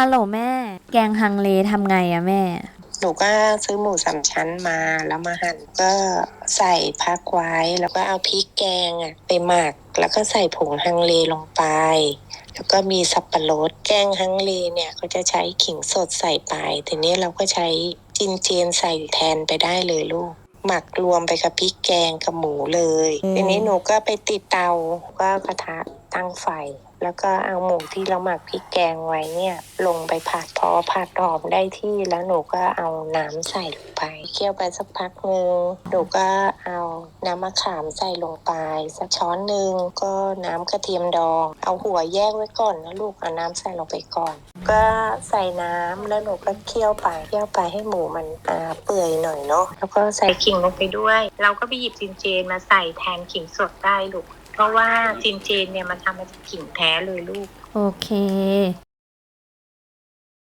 ฮัลโหลแม่ แกงฮังเลทำไงอะแม่ หนูก็ซื้อหมูสามชั้นมาแล้วมาหั่นก็ใส่พักไว้แล้วก็เอาพริกแกงอะไปหมัก แล้วก็ใส่ผงฮังเลลงไป แล้วก็มีสับปะรดแกงฮังเลเนี่ยเขาจะใช้ขิงสดใส่ไปทีนี้เราก็ใช้จินเจนใส่แทนไปได้เลยลูก หมักรวมไปกับพริกแกงกับหมูเลยอืมทีนี้หนูก็ไปติดเตาก็กระทะตั้งไฟ แล้วก็เอาหมูที่เราหมักพริกแกงไว้เนี่ย ลงไปผัดพอผัดหอมได้ที่แล้วหนูก็เอาน้ำใส่ลงไปเคี่ยวไปสักพักหนึ่งหนูก็เอาน้ำมะขามใส่ลงไป สักช้อนหนึ่งก็น้ำกระเทียมดอง เอาหัวแยกไว้ก่อนนะลูกเอาน้ำใส่ลงไปก่อน ก็ใส่น้ำแล้วหนูก็เคี่ยวไปเคี่ยวไปให้หมูมันอ่าเปื่อยหน่อยเนาะแล้วก็ใส่ขิงลงไปด้วย เราก็ไปหยิบจินเจนมาใส่แทนขิงสดได้ลูก เพราะว่าจินเจนเนี่ยมันทำมาจากขิงแท้เลยลูก โอเค